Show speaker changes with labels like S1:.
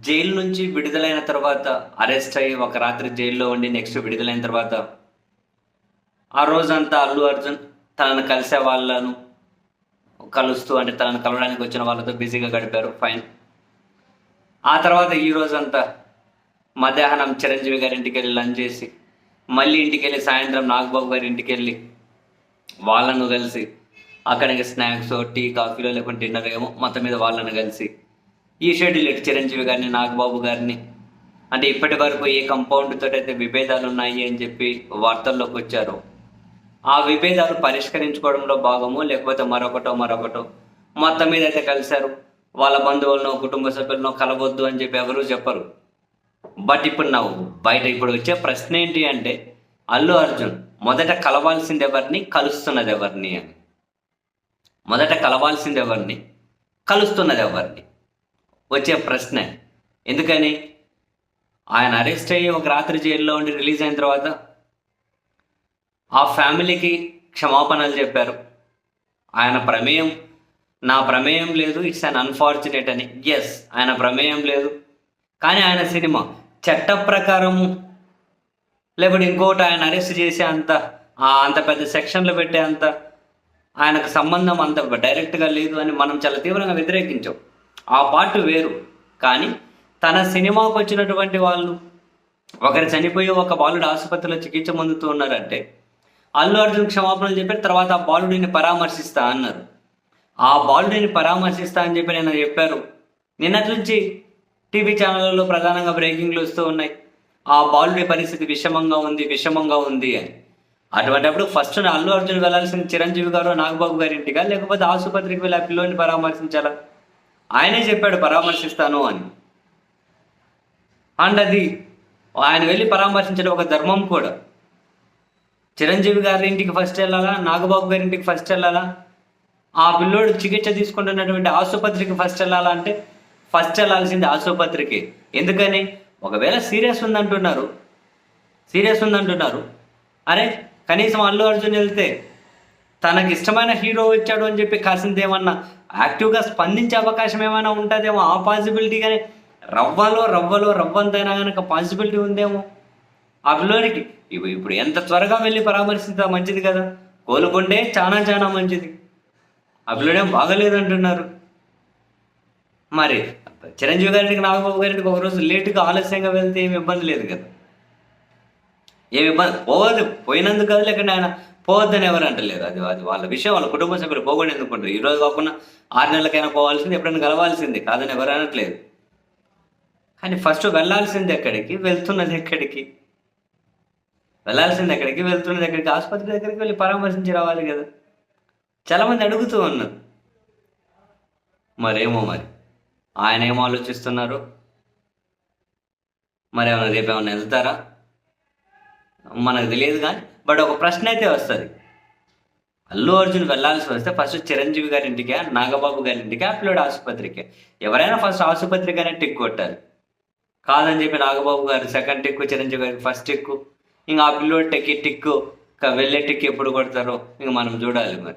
S1: Jail నుంచి విడుదలైన తర్వాత అరెస్ట్ అయ్యి ఒక రాత్రి జైల్లో ఉండి నెక్స్ట్ విడుదలైన తర్వాత ఆ రోజంతా అల్లు అర్జున్ తనను కలిసే వాళ్ళను కలుస్తూ అంటే తనను కలవడానికి వచ్చిన వాళ్ళతో బిజీగా గడిపారు. ఫైన్ ఆ తర్వాత ఈ రోజంతా మధ్యాహ్నం చిరంజీవి గారి ఇంటికి వెళ్ళి లంచ్ చేసి మళ్ళీ ఇంటికి వెళ్ళి సాయంత్రం నాగబాబు గారి ఇంటికి వెళ్ళి వాళ్ళను కలిసి అక్కడికి స్నాక్స్ టీ కాఫీలో లేకుంటే డిన్నర్ ఏమో మొత్తం మీద వాళ్ళను కలిసి ఈ షెడ్యూల్ చిరంజీవి గారిని నాగబాబు గారిని. అంటే ఇప్పటి వరకు ఏ కంపౌండ్ తోటి అయితే విభేదాలు ఉన్నాయి అని చెప్పి వార్తల్లోకి వచ్చారు ఆ విభేదాలు పరిష్కరించుకోవడంలో భాగము లేకపోతే మరొకటో మరొకటో మొత్తం మీద అయితే కలిశారు. వాళ్ళ బంధువులను కుటుంబ సభ్యులను కలవద్దు అని చెప్పి ఎవరూ చెప్పరు. బట్ ఇప్పుడు నా బయట ఇప్పుడు వచ్చే ప్రశ్న ఏంటి అంటే అల్లు అర్జున్ మొదట కలవాల్సింది ఎవరిని కలుస్తున్నది ఎవరిని అని. మొదట కలవాల్సింది ఎవరిని కలుస్తున్నది ఎవరిని. వచ్చే ప్రశ్న. ఎందుకని? ఆయన అరెస్ట్ అయ్యి ఒక రాత్రి జైల్లో ఉండి రిలీజ్ అయిన తర్వాత ఆ ఫ్యామిలీకి క్షమాపణలు చెప్పారు. ఆయన ప్రమేయం నా ప్రమేయం లేదు ఇట్స్ అన్ అన్ఫార్చునేట్ అని. ఎస్ ఆయన ప్రమేయం లేదు. కానీ ఆయన సినిమా చట్ట ప్రకారము లేకపోతే ఇంకోటి ఆయన అరెస్ట్ చేసే అంత అంత పెద్ద సెక్షన్లు పెట్టే అంత ఆయనకు సంబంధం అంత డైరెక్ట్గా లేదు అని మనం చాలా తీవ్రంగా వ్యతిరేకించాం. ఆ పార్ట్ వేరు. కానీ తన సినిమాకు వచ్చినటువంటి వాళ్ళు ఒకరు చనిపోయి ఒక బాలుడు ఆసుపత్రిలో చికిత్స పొందుతూ ఉన్నారంటే అల్లు అర్జున్ క్షమాపణలు చెప్పారు తర్వాత ఆ బాలుడిని పరామర్శిస్తా అన్నారు. ఆ బాలుడిని పరామర్శిస్తా అని చెప్పి నేను చెప్పారు నిన్నటి నుంచి టీవీ ఛానళ్ళలో ప్రధానంగా బ్రేకింగ్లు వస్తూ ఉన్నాయి. ఆ బాలుడి పరిస్థితి విషమంగా ఉంది విషమంగా ఉంది అని. అటువంటిప్పుడు ఫస్ట్ అల్లు అర్జున్ వెళ్ళాల్సిన చిరంజీవి గారు నాగబాబు గారింటిగా లేకపోతే ఆసుపత్రికి వెళ్ళి ఆ పిల్లోని పరామర్శించాలా? ఆయనే చెప్పాడు పరామర్శిస్తాను అని. అండ్ అది ఆయన వెళ్ళి పరామర్శించడం ఒక ధర్మం కూడా. చిరంజీవి గారి ఇంటికి ఫస్ట్ వెళ్ళాలా? నాగబాబు గారి ఇంటికి ఫస్ట్ వెళ్ళాలా? ఆ పిల్లోడు చికిత్స తీసుకుంటున్నటువంటి ఆసుపత్రికి ఫస్ట్ వెళ్ళాలా అంటే ఫస్ట్ వెళ్ళాల్సింది ఆసుపత్రికి. ఎందుకని? ఒకవేళ సీరియస్ ఉందంటున్నారు సీరియస్ ఉందంటున్నారు అరే కనీసం అల్లు అర్జున్ వెళ్తే తనకి ఇష్టమైన హీరో వచ్చాడు అని చెప్పి కాసింత ఏమన్నా యాక్టివ్గా స్పందించే అవకాశం ఏమైనా ఉంటుందేమో? ఆ పాసిబిలిటీ కానీ రవ్వలో రవ్వలో రవ్వంతైనా కనుక పాసిబిలిటీ ఉందేమో? ఆ పిల్లోనికి ఇప్పుడు ఎంత త్వరగా వెళ్ళి పరామర్శించా మంచిది కదా? కోలుకుంటే చాలా చాలా మంచిది. ఆ పిల్లోడేం బాగలేదంటున్నారు. మరి చిరంజీవి గారికి నాగబాబు గారికి ఒకరోజు లేటుగా ఆలస్యంగా వెళ్తే ఏమి ఇబ్బంది లేదు కదా? ఏమి ఇబ్బంది? పోవద్దు. పోయినందుకు కదా లేకుండా ఆయన పోవద్దని ఎవరు అంటలేరు. అది అది వాళ్ళ విషయం వాళ్ళ కుటుంబ సభ్యులు పోగొని ఎందుకుంటారు ఈ రోజు కాకుండా ఆరు నెలలకైనా పోవాల్సింది ఎప్పుడైనా కలవాల్సింది కాదని ఎవరు అనట్లేదు. కానీ ఫస్ట్ వెళ్ళాల్సింది ఎక్కడికి? వెళ్తున్నది ఎక్కడికి? వెళ్ళాల్సింది ఎక్కడికి? వెళ్తున్నది ఎక్కడికి? ఆసుపత్రి దగ్గరికి వెళ్ళి పరామర్శించి రావాలి కదా. చాలామంది అడుగుతూ ఉన్నారు. మరేమో మరి? ఆయన ఏం ఆలోచిస్తున్నారు? మరి ఏమైనా రేపు ఏమైనా వెళ్తారా? మనకు తెలియదు కానీ బట్ ఒక ప్రశ్న అయితే వస్తుంది. అల్లు అర్జున్ వెళ్ళాల్సి వస్తే ఫస్ట్ చిరంజీవి గారి ఇంటికి నాగబాబు గారి ఇంటికి అప్లోడ్ ఆసుపత్రికి. ఎవరైనా ఫస్ట్ ఆసుపత్రికనే టిక్ కొట్టాలి. కాదని చెప్పి నాగబాబు గారు సెకండ్ టిక్కు చిరంజీవి గారికి ఫస్ట్ టిక్కు. ఇంకా ఆ పిల్లోడి టెక్కి టిక్కు. ఇంకా వెళ్ళే టిక్ ఎప్పుడు కొడతారో ఇంక మనం చూడాలి మరి.